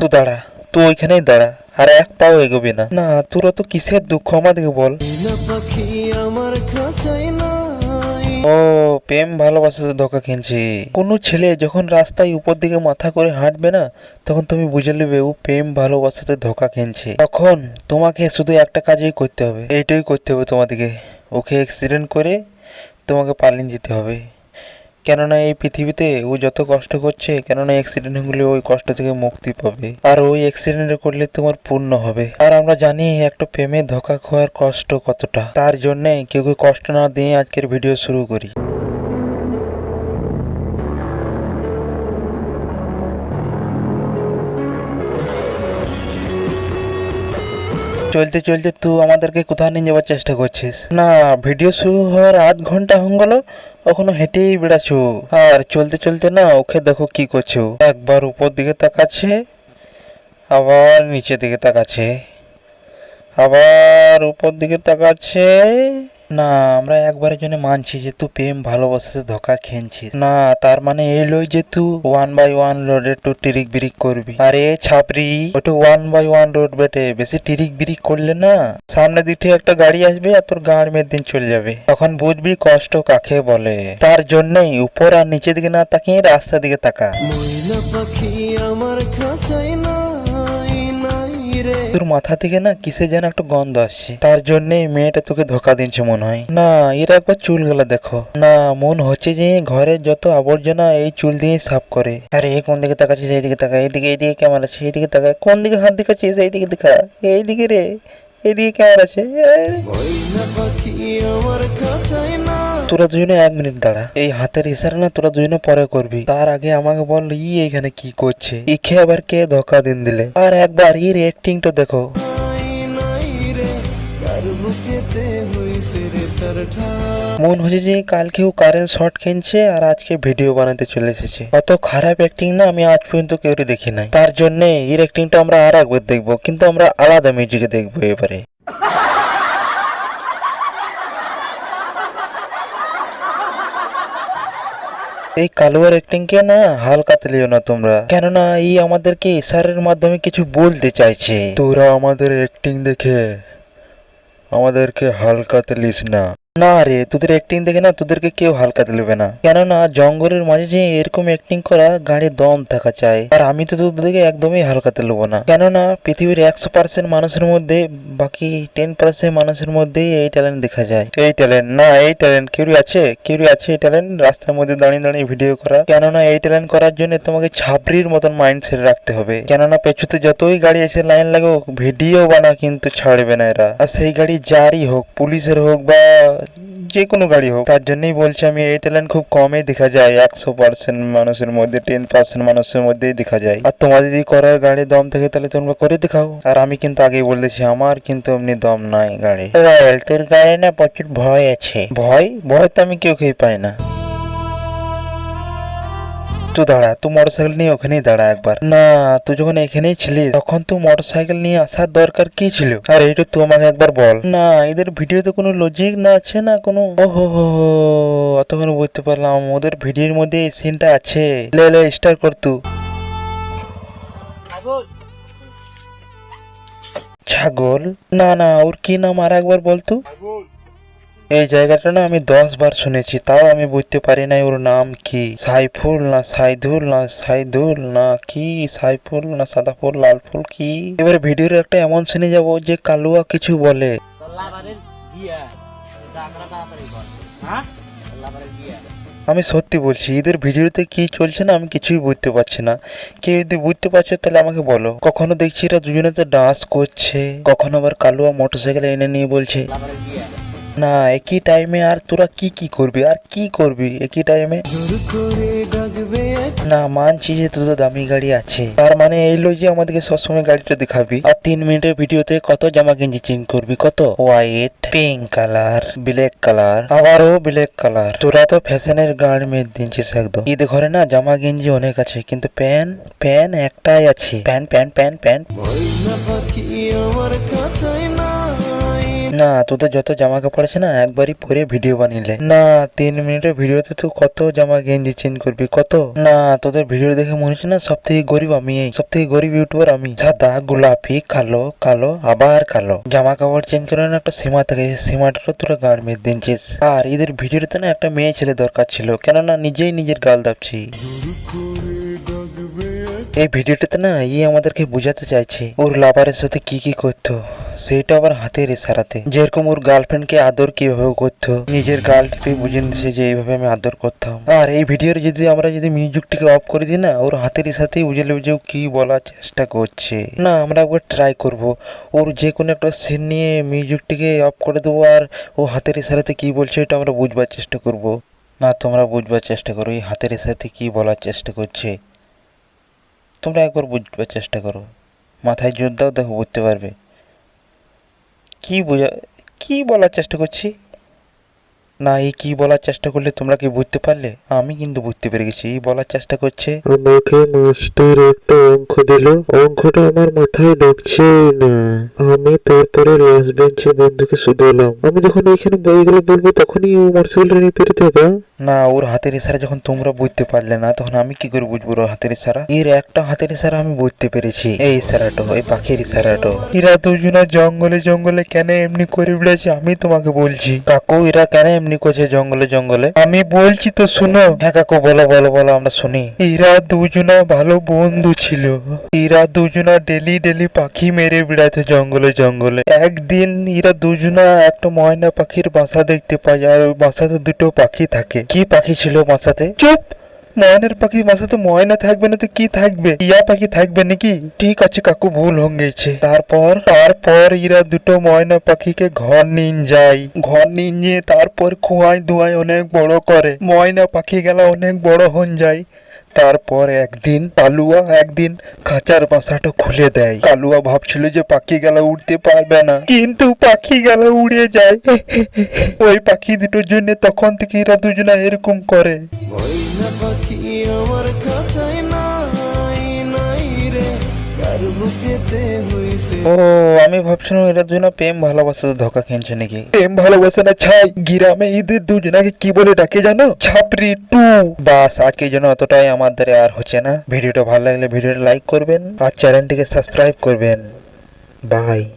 তুই দাঁড়া, তুই ওইখানেই দাঁড়া, আর এক পাও এগোবি না। না, তোরা তো কিসের দুঃখ আমাদেরকে বল। ও, প্রেম ভালোবাসাতে ধোকা খেলছে কোনো ছেলে যখন রাস্তায় উপর দিকে মাথা করে হাঁটবে না, তখন তুমি বুঝে নেবে ও প্রেম ভালোবাসাতে ধোকা খেলছে তখন তোমাকে শুধু একটা কাজই করতে হবে এইটাই করতে হবে তোমাদেরকে। ওকে অ্যাক্সিডেন্ট করে তোমাকে পালিয়ে যেতে হবে। কেননা এই পৃথিবীতে ও যত কষ্ট করছে, কেননা অ্যাক্সিডেন্ট হলে ওই কষ্ট থেকে মুক্তি পাবে। আর ওই অ্যাক্সিডেন্ট করলে তোমার পূর্ণ হবে। আর আমরা জানি একটা প্রেমে ধোকা খাওয়ার কষ্ট কতটা। তার জন্যে কেউ কেউ কষ্ট না দিয়ে আজকের ভিডিও শুরু করি। চলতে চলতে তুই আমাদেরকে কোথাও নিয়ে যাওয়ার চেষ্টা করছিস? না ভিডিও শুরু হওয়ার আধ ঘণ্টা হয়ে গেল। এখনও হেঁটেই বেড়াচ্ছ? আর চলতে চলতে না, ওকে দেখো কি করছ। একবার উপর দিকে তাকাচ্ছে, আবার নিচের দিকে তাকাচ্ছে। আবার উপর দিকে তাকাচ্ছে না, আমরা একবারের জন্য মানছি যে তুই প্রেম, ভালোবাসাতে ধোকা খেনছিস না, তার মানে এই লই যে তুই ওয়ান বাই ওয়ান রোডে একটু টিরিক বিরিক করবি। আরে ছাপরি ওটা ওয়ান বাই ওয়ান রোড বেটে, বেশি টিরিক বিরিক করলে না সামনে দিক একটা গাড়ি আসবে আর তোর গাড়ি মেয়ের দিন চলে যাবে। তখন বুঝবি কষ্ট কাকে বলে। তার জন্যই উপর আর নিচের দিকে না তাকিয়ে রাস্তার দিকে তাকা। পাখি তোর মাথা থেকে না কিসে যেন একটা গন্ধ আসছে। তার জন্যই মেয়েটা তোকে ধোকা দিচ্ছে মনে হয়। না, এর একবার চুলগুলা দেখো। না, মন হচ্ছে যে ঘরের যত আবর্জনা এই চুল দিয়ে সাফ করে। আরে কোন দিকে তাকাচ্ছিস এইদিকে তাকা এইদিকে এইদিকে ক্যামেরা আছে এইদিকে তাকা কোন দিকে হাত দেখাচ্ছিস এইদিকে দেখা। এইদিকে রে এইদিকে ক্যামেরা আছে। আমার তোরা দুজনে এক মিনিট দাঁড়া। এই হাতের ইশারা না তোরা দুজনে পরে করবি। তার আগে আমাকে বল, ই এখানে কি করছে? ইখে আবার কে ধোকা দিন দিলে? আর একবার এর অ্যাক্টিংটা দেখো। মন হচ্ছে যে কালকেও কারেন্ট শর্ট কিনছে আর আজকে ভিডিও বানাতে চলে এসেছে। অত খারাপ অ্যাক্টিং না আমি আজ পর্যন্ত কেউ দেখি নাই। তার জন্য এর অ্যাক্টিংটা আমরা আর একবার দেখব, কিন্তু আমরা আলাদা মিউজিকে দেখব এবারে। এই কালুয়ার অ্যাক্টিং কে না হালকাতে লিও না তোমরা। কেননা এই আমাদেরকে ইশারের মাধ্যমে কিছু বলতে চাইছে। তোরা আমাদের অ্যাক্টিং দেখে আমাদেরকে হালকাতে লিস না। না রে, তোদের অ্যাক্টিং দেখে না তোদেরকে কেউ হালকাতে নেবে না। কেননা জঙ্গলের মাঝে যে এরকম অ্যাক্টিং করা গাড়ির দম থাকা চাই। আর আমি তো তোদেরকে একদমই হালকাতে নেব না। কেননা পৃথিবীর একশো পার্সেন্ট মানুষের মধ্যে, বাকি টেন পার্সেন্ট মানুষের মধ্যেই এই ট্যালেন্ট দেখা যায়। এই ট্যালেন্ট না, এই ট্যালেন্ট কেউ আছে কেউ আছে এই ট্যালেন্ট রাস্তার মধ্যে দাঁড়িয়ে দাঁড়িয়ে ভিডিও করা। কেননা এই ট্যালেন্ট করার জন্য তোমাকে ছাবরির মতন মাইন্ড সেট রাখতে হবে। কেননা পেছুতে যতই গাড়ি এসে লাইন লাগুক ভিডিও বানা কিন্তু ছাড়বে না এরা। আর সেই গাড়ি যারই হোক, পুলিশের হোক বা যে কোনো গাড়ি হোক তার জন্যই বলছি আমি এই ট্যালেন্ট খুব কমই দেখা যায়। একশো পার্সেন্ট মানুষের মধ্যে টেন পার্সেন্ট মানুষের মধ্যেই দেখা যায়। আর তোমার যদি করার গাড়ি দম থাকে তাহলে তোমরা করে দেখাও। আর আমি কিন্তু আগেই বলেছি আমার কিন্তু এমনি দম নাই গাড়ি। রয়্যাল তোর গাড়ি না প্রচুর ভয় আছে। ভয়? ভয় তো আমি কেউ খেয়ে পাই না। তুই দাঁড়া তুই মোটর সাইকেল নিয়ে ওখানেই দাঁড়া একবার না তুই যখন এখানেই ছিলি তখন তুই মোটর সাইকেল নিয়ে আসার দরকার কি ছিল আর এইটা তুই আমাকে একবার বল না এদের ভিডিওতে কোনো লজিক না আছে না কোনো ওহো অতক্ষণ বুঝতে পারলাম ওদের ভিডিওর মধ্যে এই সিনটা আছে লে লে স্টার কর তু ছাগল না না ওর কি নাম আর একবার বল তু এই জায়গাটা না আমি দশ বার শুনেছি তাও আমি বুঝতে পারি না ওর নাম কি। সাইফুল না সাইদুল না সাইদুল না কি? সাইফুল না সাদা ফুল লাল ফুল কি? এবারে ভিডিওর একটা এমন শুনে যাব যে কালুয়া কিছু বলে। হ্যাঁ? আমি সত্যি বলছি এদের ভিডিওতে কি চলছে না আমি কিছুই বুঝতে পারছি না। কেউ যদি বুঝতে পারছ তাহলে আমাকে বলো। কখনো দেখছি এরা দুজনে তো ডান্স করছে কখনো আবার কালুয়া মোটরসাইকেল এনে নিয়ে বলছে। না, একই টাইমে আর তোরা কি কি করবি? আর কি করবি একই টাইমে না, মানছি যে তোদের দামি গাড়ি আছে। তার মানে এই লই যে আমাদেরকে সবসময় গাড়িটা দেখাবি। আর তিন মিনিটের ভিডিওতে কত জামা গেঞ্জি চেঞ্জ করবি? কত? White pink colour black colour আবারও ব্ল্যাক কালার তোরা তো ফ্যাশনের গাড়ি মেয়ে দিনছিস একদম। ঈদ ঘরে না জামা গেঞ্জি অনেক আছে, কিন্তু প্যান প্যান একটাই আছে। Pan pant pan pant. আমার নাই না, তোদের যত জামা কাপড় আছে না, একবারই পরে ভিডিও বানিলে। না, তিন মিনিটের ভিডিওতে তুই কত জামা গেঞ্জি চেঞ্জ করবি, কত? না, তোদের ভিডিও দেখে মনে হচ্ছে না সব থেকে গরিব আমি এই সব থেকে গরিব ইউটিউবার আমি। সাদা, গোলাপি, কালো কালো, আবার কালো। জামা কাপড় চেঞ্জ করার একটা সীমা থাকে, সেই সীমাটারও তোরা গাড় মেয়ে দিনছিস। আর এদের ভিডিওতে না একটা মেয়ে ছেলে দরকার ছিল, কেননা নিজেই নিজের গাল দাবছি এই ভিডিওটাতে না ইয়ে আমাদেরকে বোঝাতে চাইছে, ওর লাভারের সাথে কি কি করতো সেইটা আবার হাতের ইশারাতে। যেরকম ওর গার্লফ্রেন্ডকে আদর কীভাবে করতো, নিজের গাল টিপে বুঝিয়ে দিচ্ছে যে এইভাবে আমি আদর করতাম। আর এই ভিডিওর যদি আমরা যদি মিউজিকটিকে অফ করে দিই না, ওর হাতের ইশারাতেই বুঝে যে ও কি বলার চেষ্টা করছে। না, আমরা একবার ট্রাই করব। ওর যে কোনো একটা সিন নিয়ে মিউজিকটিকে অফ করে দেবো আর ও হাতের ইশারাতে কি বলছে, এটা আমরা বুঝবার চেষ্টা করব। না, তোমরা বুঝবার চেষ্টা করো, এই হাতের ইশারাতে কি বলার চেষ্টা করছে। তোমরা একবার বুঝবার চেষ্টা করো। মাথায় জোর দাও, দেখো বুঝতে পারবে। কী বোঝা কী বলার চেষ্টা করছি? না এই কি বলার চেষ্টা করলে তোমরা কি বুঝতে পারলে? আমি কিন্তু বুঝতে পেরে গেছি। এই বলার চেষ্টা করছে। আমাকে মাস্টার একটা অঙ্ক দিল। অঙ্কটা আমার মাথায় ঢুকছে না। আমি তারপরে লাস্ট বেঞ্চে বন্ধুকে শুধলাম। আমি যখন ওইখানে বইগুলো বলব তখনই ও মোটরসাইকেলটা নিয়ে পেরে দেবে না ওর হাতের ইশারা যখন তোমরা বুঝতে পারলে না তখন আমি কি করে বুঝব ওর হাতের ইশারা? এর একটা হাতের ইশারা আমি বুঝতে পেরেছি। এই ইশারাটো এই পাখির ইশারাটো। এরা দুজনা জঙ্গলে জঙ্গলে কেন এমনি করে বেড়েছে আমি তোমাকে বলছি। কাকু এরা কেন এমনি করছে জঙ্গলে জঙ্গলে। আমি বলছি তো শুনো। হ্যাঁ কাকু, বলো বলো বলো, আমরা শুনি। এরা দুজনা ভালো বন্ধু ছিল। এরা দুজনা ডেলি ডেলি পাখি মেরে বেড়াতে জঙ্গলে জঙ্গলে। একদিন এরা দুজনা একটা ময়না পাখির বাসা দেখতে পায়, আর ওই বাসাতে দুটো পাখি থাকে। কি পাখি ছিল বাসাতে? চুপ! ময়নার পাখি বাসাতে ময়না থাকবে না তো কি থাকবে? ইয়া পাখি থাকবে নাকি? ঠিক আছে, কাকু, ভুল হয়ে গেছে। তারপর? তারপর এরা দুটো ময়না পাখিকে ঘর নিন যায়। ঘর নিন নিয়ে তারপর কুয়ায় ধুয়ায় অনেক বড় করে। ময়না পাখি গেলা অনেক বড় হন যায়। তারপর একদিন কালুয়া একদিন খাঁচার বাসাটা খুলে দেয়। কালুয়া ভাবছিল যে পাখি গেলা উড়তে পারবে না। কিন্তু পাখি গেলা উড়ে যায়। ওই পাখি দুটোর জন্য তখন থেকে এরা দুজনা এরকম করে। পাখি আমার খাঁচায় নাই নাই রে। কার বুকেতে হইছে? ও আমি ভাবছিলাম এরা দুজনা প্রেম ভালোবাসাতে ধোকা খেলছে নাকি? প্রেম ভালোবাসা না ছাই গ্রামে ঈদের দুজনাকে কি বলে ডাকে জানো? ছাপরি টু। বাস আজকের জন্য অতটাই আমার দ্বারা আর হচ্ছে না। ভিডিওটা ভালো লাগলে ভিডিওটা লাইক করবেন আর চ্যানেলটিকে সাবস্ক্রাইব করবেন। বাই